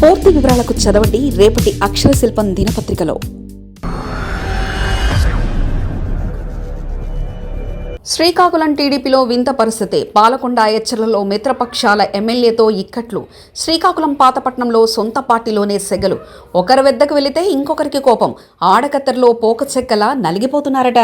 పూర్తి వివరాలకు చదవండి రేపటి అక్షర శిల్పం దినపత్రికలో. శ్రీకాకుళం టీడీపీలో వింత పరిస్థితి. పాలకొండ ఎచ్చర్లలో మిత్రపక్షాల ఎమ్మెల్యేతో ఇక్కట్లు. శ్రీకాకుళం పాతపట్నంలో సొంత పార్టీలోనే సెగలు. ఒకరి వెద్దకు వెళితే ఇంకొకరికి కోపం. ఆడకత్తెరలో పోక చెక్కలా నలిగిపోతున్నారట.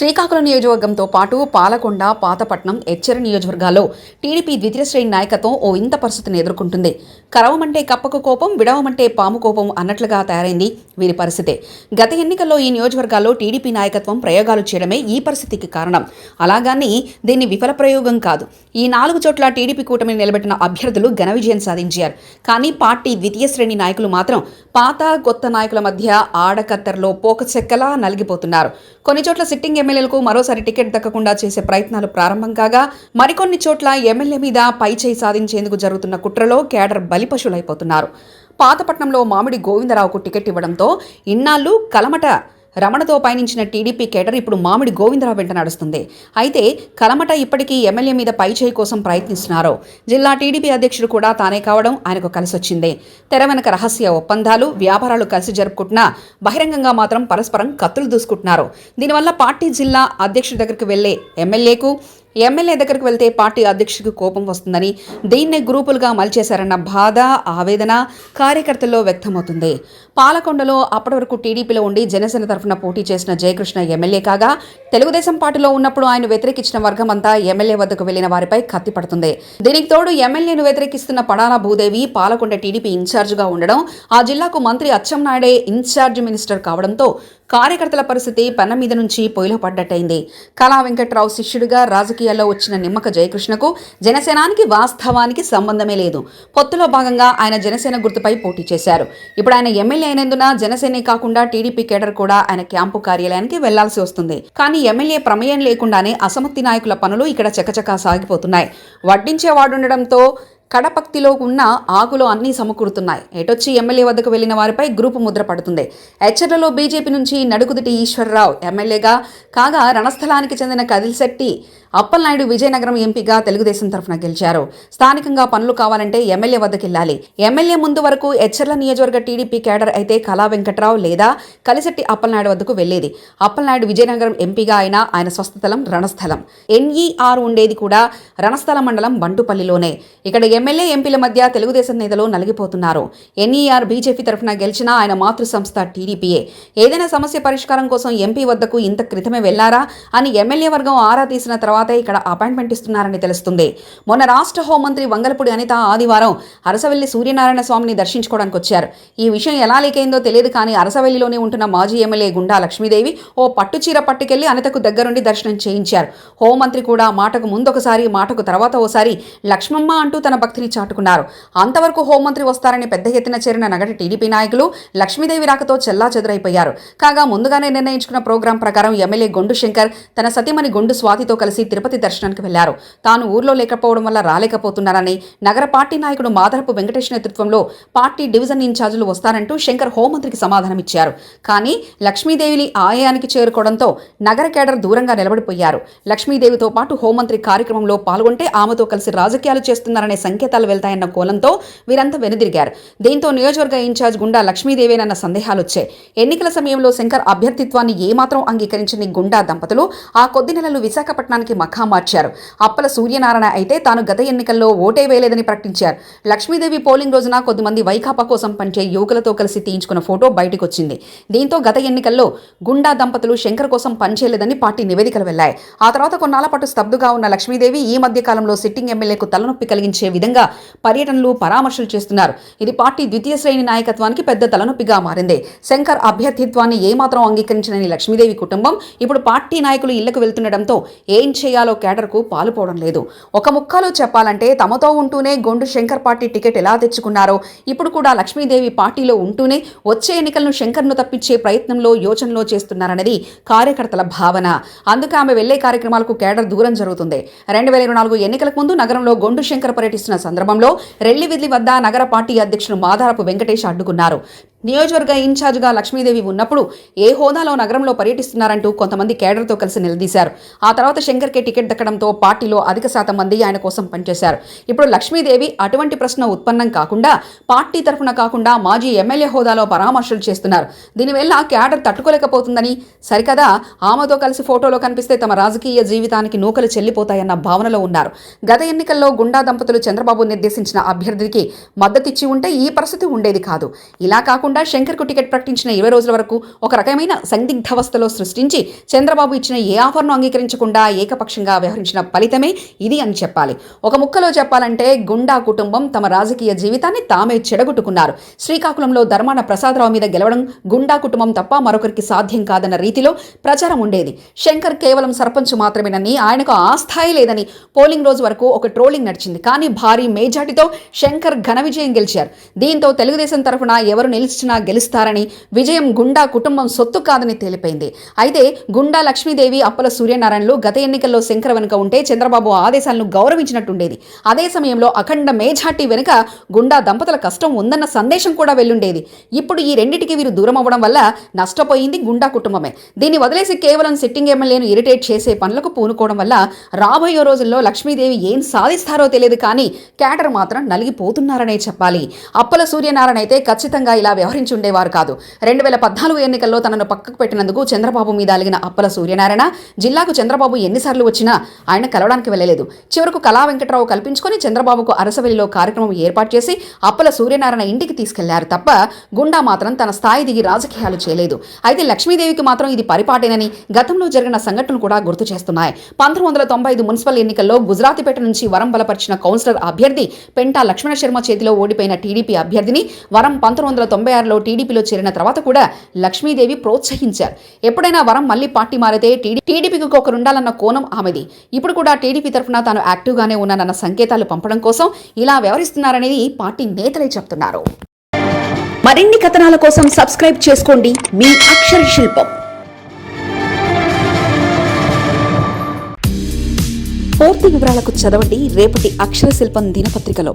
శ్రీకాకుళం నియోజకవర్గంతో పాటు పాలకొండ పాతపట్నం ఎచ్చర నియోజకవర్గాల్లో టీడీపీ ద్వితీయ శ్రేణి నాయకత్వం ఓ ఇంత పరిస్థితిని ఎదుర్కొంటుంది. కరవమంటే కప్పకు కోపం విడవమంటే పాము కోపం అన్నట్లుగా తయారైంది వీరి పరిస్థితే. గత ఎన్నికల్లో ఈ నియోజకవర్గాల్లో టీడీపీ నాయకత్వం ప్రయోగాలు చేయడమే ఈ పరిస్థితికి కారణం. అలాగాని దీన్ని విఫల ప్రయోగం కాదు. ఈ నాలుగు చోట్ల టీడీపీ కూటమిని నిలబెట్టిన అభ్యర్థులు ఘన విజయం సాధించారు. కానీ పార్టీ ద్వితీయ శ్రేణి నాయకులు మాత్రం పాత కొత్త నాయకుల మధ్య ఆడకత్తర్లో పోక చెక్కలా నలిగిపోతున్నారు. కొన్ని చోట్ల సిట్టింగ్ ఎమ్మెల్యేలకు మరోసారి టికెట్ దక్కకుండా చేసే ప్రయత్నాలు ప్రారంభం కాగా మరికొన్ని చోట్ల ఎమ్మెల్యే మీద పై చేయి సాధించేందుకు జరుగుతున్న కుట్రలో కేడర్ బలిపశులైపోతున్నారు. పాతపట్నంలో మామిడి గోవిందరావుకు టికెట్ ఇవ్వడంతో ఇన్నాళ్ళు కలమట రమణతో పయనించిన టీడీపీ కేటర్ ఇప్పుడు మామిడి గోవిందరావు వెంట నడుస్తుంది. అయితే కలమట ఇప్పటికీ ఎమ్మెల్యే మీద పై చేయి కోసం ప్రయత్నిస్తున్నారు. జిల్లా టీడీపీ అధ్యక్షుడు కూడా తానే కావడం ఆయనకు కలిసొచ్చింది. తెర వెనక రహస్య ఒప్పందాలు వ్యాపారాలు కలిసి జరుపుకుంటున్నా బహిరంగంగా మాత్రం పరస్పరం కత్తులు దూసుకుంటున్నారు. దీనివల్ల పార్టీ జిల్లా అధ్యక్షుడి దగ్గరికి వెళ్ళే ఎమ్మెల్యేకు ఎమ్మెల్యే దగ్గరకు వెళ్తే పార్టీ అధ్యక్షుడికి కోపం వస్తుందని దీన్నే గ్రూపులుగా మలిచేశారన్న బాధ ఆవేదన కార్యకర్తల్లో వ్యక్తమవుతుంది. పాలకొండలో అప్పటి వరకు టీడీపీలో ఉండి జనసేన తరఫున పోటీ చేసిన జయకృష్ణ ఎమ్మెల్యే కాగా తెలుగుదేశం పార్టీలో ఉన్నప్పుడు ఆయన వ్యతిరేకించిన వర్గం అంతా ఎమ్మెల్యే వద్దకు వెళ్ళిన వారిపై కత్తి పడుతుంది. దీనికి తోడు ఎమ్మెల్యేను వ్యతిరేకిస్తున్న పడాల భూదేవి పాలకొండ టీడీపీ ఇన్ఛార్జిగా ఉండడం ఆ జిల్లాకు మంత్రి అచ్చెన్నాయుడే ఇన్ఛార్జ్ మినిస్టర్ కావడంతో కార్యకర్తల పరిస్థితి పెన్న మీద నుంచి పొయ్యిలో పడ్డట్టయింది. కళా వెంకట్రావు శిష్యుడిగా రాజకీయాల్లో వచ్చిన నిమ్మక జయకృష్ణకు జనసేనానికి వాస్తవానికి సంబంధమే లేదు. పొత్తులో భాగంగా ఆయన జనసేన గుర్తుపై పోటీ చేశారు. ఇప్పుడు ఆయన ఎమ్మెల్యే అయినందున జనసేనే కాకుండా టీడీపీ కేడర్ కూడా ఆయన క్యాంపు కార్యాలయానికి వెళ్ళాల్సి వస్తుంది. కానీ ఎమ్మెల్యే ప్రమేయం లేకుండానే అసమర్థి నాయకుల పనులు ఇక్కడ చకచకా సాగిపోతున్నాయి. వడ్డించేవాడుండడంతో కడపక్తిలో ఉన్న ఆకులు అన్నీ సమకూరుతున్నాయి. ఎటొచ్చి ఎమ్మెల్యే వద్దకు వెళ్ళిన వారిపై గ్రూపు ముద్ర పడుతుంది. హెచ్చర్లలో బీజేపీ నుంచి నడుకుదిటి ఈశ్వరరావు. ఎమ్మెల్యేగా కాగా రణస్థలానికి చెందిన కదిల్శెట్టి అప్పలనాయుడు విజయనగరం ఎంపీగా తెలుగుదేశం తరఫున గెలిచారు. స్థానికంగా పనులు కావాలంటే ఎమ్మెల్యే వద్దకు వెళ్ళాలి ఎమ్మెల్యే ముందు వరకు ఎచ్చర్ల నియోజకవర్గ టీడీపీ కేడర్ అయితే కళా వెంకట్రావు లేదా కలిశెట్టి అప్పలనాయుడు వద్దకు వెళ్ళేది అప్పలనాయుడు విజయనగరం ఎంపీగా అయినా ఆయన స్వస్థలం రణస్థలం. ఎన్ఈఆర్ ఉండేది కూడా రణస్థల మండలం బంటుపల్లిలోనే. ఇక్కడ ఎమ్మెల్యే ఎంపీల మధ్య తెలుగుదేశం నేతలు నలిగిపోతున్నారు. ఎన్ఈఆర్ బీజేపీ తరఫున గెలిచినా ఆయన మాతృ సంస్థ టీడీపీయే. ఏదైనా సమస్య పరిష్కారం కోసం ఎంపీ వద్దకు ఇంత క్రితమే వెళ్ళారా అని ఎమ్మెల్యే వర్గం ఆరా తీసిన తర్వాత ఇక్కడ అపాయింట్మెంట్ ఇస్తున్నారని తెలుస్తుంది. మొన్న రాష్ట్ర హోంమంత్రి వంగలపూడి అనిత ఆదివారం అరసవెల్లి సూర్యనారాయణ స్వామిని దర్శించుకోవడానికి వచ్చారు. ఈ విషయం ఎలా లీకైందో తెలియదు కానీ అరసవెల్లిలోనే ఉంటున్న మాజీ ఎమ్మెల్యే గుండా లక్ష్మీదేవి ఓ పట్టుచీర పట్టుకెళ్ళి అనితకు దగ్గరుండి దర్శనం చేయించారు. హోంమంత్రి కూడా మాటకు ముందొకసారి మాటకు తర్వాత ఓసారి లక్ష్మమ్మ అంటూ తన భక్తిని చాటుకున్నారు. అంతవరకు హోంమంత్రి వస్తారని పెద్ద ఎత్తున చేరిన నగటి టీడీపీ నాయకులు లక్ష్మీదేవి రాకతో చెల్లా చెదురైపోయారు. కాగా ముందుగానే నిర్ణయించుకున్న ప్రోగ్రాం ప్రకారం ఎమ్మెల్యే గొండు శంకర్ తన సతీమణి గొండు స్వాతితో కలిసి తిరుపతి దర్శనానికి వెళ్ళారు. తాను ఊర్లో లేకపోవడం వల్ల రాలేకపోతున్నారని నగర పార్టీ నాయకుడు మాదరపు వెంకటేష్ నేతృత్వంలో పార్టీ డివిజన్ ఇన్ఛార్జీలు వస్తారంటూ శంకర్ హోంమంత్రికి సమాధానమిచ్చారు కానీ లక్ష్మీదేవిని ఆలయానికి చేరుకోవడంతో నగర కేడర్ దూరంగా నిలబడిపోయారు. లక్ష్మీదేవితో పాటు హోంమంత్రి కార్యక్రమంలో పాల్గొంటే ఆమెతో కలిసి రాజకీయాలు చేస్తున్నారనే సంకేతాలు వెళ్తాయన్న కోలంతో వీరంతా వెనుదిరిగారు. దీంతో నియోజకవర్గ ఇన్ఛార్జ్ గుండా లక్ష్మీదేవేనన్న సందేహాలు వచ్చాయి ఎన్నికల సమయంలో శంకర్ అభ్యర్థిత్వాన్ని ఏమాత్రం అంగీకరించని గుండా దంపతులు ఆ కొద్ది నెలలు విశాఖపట్నానికి మఖా మార్చారు. అప్పల సూర్యనారాయణ అయితే తాను గత ఎన్నికల్లో ఓటే వేయలేదని ప్రకటించారు. లక్ష్మీదేవి పోలింగ్ రోజున కొద్దిమంది వైకాపా కోసం పనిచే యువకులతో కలిసి తీయించుకున్న ఫోటో బయటకు వచ్చింది దీంతో గత ఎన్నికల్లో గుండా దంపతులు శంకర్ కోసం పనిచేయలేదని పార్టీ నివేదికలు వెళ్ళాయి. ఆ తర్వాత కొన్నాళ్ళ పాటు స్తబ్దుగా ఉన్న లక్ష్మీదేవి ఈ మధ్య కాలంలో సిట్టింగ్ ఎమ్మెల్యేకు తలనొప్పి కలిగించే విధంగా పర్యటనలు పరామర్శలు చేస్తున్నారు. ఇది పార్టీ ద్వితీయ శ్రేణి నాయకత్వానికి పెద్ద తలనొప్పిగా మారింది. శంకర్ అభ్యర్థిత్వాన్ని ఏమాత్రం అంగీకరించని లక్ష్మీదేవి కుటుంబం ఇప్పుడు పార్టీ నాయకులు ఇళ్ళకు వెళ్తుండటంతో ఏం చేయాలో కేడర్కు పాలుపోవడం లేదు. ఒక ముక్కలో చెప్పాలంటే తమతో ఉంటూనే గొండు శంకర్ పార్టీ టికెట్ ఎలా తెచ్చుకున్నారో ఇప్పుడు కూడా లక్ష్మీదేవి పార్టీలో ఉంటూనే వచ్చే ఎన్నికలను శంకర్ను తప్పించే ప్రయత్నంలో యోచనలో చేస్తున్నారనేది కార్యకర్తల భావన. అందుకే ఆమె వెళ్ళే కార్యక్రమాలకు కేడర్ దూరం జరుగుతుంది. రెండు వేల ఇరవై నాలుగు ఎన్నికలకు ముందు నగరంలో గొండు శంకర్ పర్యటిస్తున్న సందర్భంలో రెల్లివిద్లి వద్ద నగర పార్టీ అధ్యక్షుడు మాధారపు వెంకటేష్ అడ్డుకున్నారు. నియోజకవర్గ ఇన్ఛార్జ్గా లక్ష్మీదేవి ఉన్నప్పుడు ఏ హోదాలో నగరంలో పర్యటిస్తున్నారంటూ కొంతమంది కేడర్తో కలిసి నిలదీశారు. ఆ తర్వాత శంకర్కే టికెట్ దక్కడంతో పార్టీలో అధిక శాతం మంది ఆయన కోసం పనిచేశారు. ఇప్పుడు లక్ష్మీదేవి అటువంటి ప్రశ్న ఉత్పన్నం కాకుండా పార్టీ తరఫున కాకుండా మాజీ ఎమ్మెల్యే హోదాలో పరామర్శలు చేస్తున్నారు. దీనివల్ల క్యాడర్ తట్టుకోలేకపోతుందని సరికదా ఆమెతో కలిసి ఫోటోలో కనిపిస్తే తమ రాజకీయ జీవితానికి నూకలు చెల్లిపోతాయన్న భావనలో ఉన్నారు. గత ఎన్నికల్లో గుండా దంపతులు చంద్రబాబు నిర్దేశించిన అభ్యర్థికి మద్దతిచ్చి ఉంటే ఈ పరిస్థితి ఉండేది కాదు. ఇలా కాకుండా శంకర్కు టికెట్ ప్రకటించిన ఇరవై రోజుల వరకు ఒక రకమైన సందిగ్ధావస్థలో సృష్టించి చంద్రబాబు ఇచ్చిన ఏ ఆఫర్ను అంగీకరించకుండా ఏకపక్షంగా వ్యవహరించిన ఫలితమే ఇది అని చెప్పాలి. ఒక ముక్కలో చెప్పాలంటే గుండా కుటుంబం తమ రాజకీయ జీవితాన్ని తామే చెడగొట్టుకున్నారు. శ్రీకాకుళంలో ధర్మాన ప్రసాదరావు మీద గెలవడం గుండా కుటుంబం తప్ప మరొకరికి సాధ్యం కాదన్న రీతిలో ప్రచారం ఉండేది. శంకర్ కేవలం సర్పంచ్ మాత్రమేనని ఆయనకు ఆ స్థాయి లేదని పోలింగ్ రోజు వరకు ఒక ట్రోలింగ్ నడిచింది. కానీ భారీ మేజాటితో శంకర్ ఘన విజయం గెలిచారు. దీంతో తెలుగుదేశం తరఫున ఎవరు నిలిచి ఇచ్చినా గెలుస్తారని విజయం గుండా కుటుంబం సొత్తు కాదని తేలిపోయింది. అయితే గుండా లక్ష్మీదేవి అప్పల సూర్యనారాయణలు గత ఎన్నికల్లో శంకర వెనుక ఉంటే చంద్రబాబు ఆదేశాలను గౌరవించినట్టుండేది. అదే సమయంలో అఖండ మేజాటి వెనుక గుండా దంపతుల కష్టం ఉందన్న సందేశం కూడా వెళ్ళుండేది. ఇప్పుడు ఈ రెండింటికి వీరు దూరం అవ్వడం వల్ల నష్టపోయింది గుండా కుటుంబమే. దీన్ని వదిలేసి కేవలం సిట్టింగ్ ఎమ్మెల్యేను ఇరిటేట్ చేసే పనులకు పూనుకోవడం వల్ల రాబోయే రోజుల్లో లక్ష్మీదేవి ఏం సాధిస్తారో తెలియదు కానీ క్యాటర్ మాత్రం నలిగిపోతున్నారనే చెప్పాలి. అప్పల సూర్యనారాయణ అయితే ఖచ్చితంగా ఇలా వ్యవహరించి ఉండేవారు కాదు. రెండు వేల పద్నాలుగు ఎన్నికల్లో తనను పక్కకు పెట్టినందుకు చంద్రబాబు మీద అలిగిన అప్పల సూర్యనారాయణ జిల్లాకు చంద్రబాబు ఎన్నిసార్లు వచ్చినా ఆయన కలవడానికి వెళ్ళలేదు. చివరకు కళా వెంకట్రావు కల్పించుకొని చంద్రబాబుకు అరసవెల్లిలో కార్యక్రమం ఏర్పాటు చేసి అప్పల సూర్యనారాయణ ఇంటికి తీసుకెళ్ళారు తప్ప గుండా మాత్రం తన స్థాయి దిగి రాజకీయాలు చేయలేదు. అయితే లక్ష్మీదేవికి మాత్రం ఇది పరిపాటేనని గతంలో జరిగిన సంఘటనలు కూడా గుర్తు చేస్తున్నాయి. పంతొమ్మిది వందల తొంభై ఐదు మున్సిపల్ ఎన్నికల్లో గుజరాతీపేట నుంచి వరం బలపరిచిన కౌన్సిలర్ అభ్యర్థి పెంటా లక్ష్మణ శర్మ చేతిలో ఓడిపోయిన టీడీపీ అభ్యర్థిని వరం పంతొమ్మిది వందల తొంభై ఆరులో టీడీపీలో చేరిన తర్వాత కూడా లక్ష్మీదేవి ప్రోత్సహించారు. ఎప్పుడైనా వరం మళ్ళీ పార్టీ మారితే టీడీ టీడీపీకి ఒకరుండాలన్న కోణం ఆమెది. ఇప్పుడు కూడా టీడీపీ తరఫున తాను యాక్టివ్గానే ఉన్నానన్న సంకేతాలు పంపడం కోసం ఇలా వ్యవహరిస్తున్నారనేది పార్టీ నేతలే చెప్తున్నారు. మరిన్ని కథనాల కోసం సబ్స్క్రైబ్ చేసుకోండి. మీ అక్షర శిల్పం. పూర్తి వివరాలకు చదవండి. రేపటి అక్షర శిల్పం దినపత్రికలో.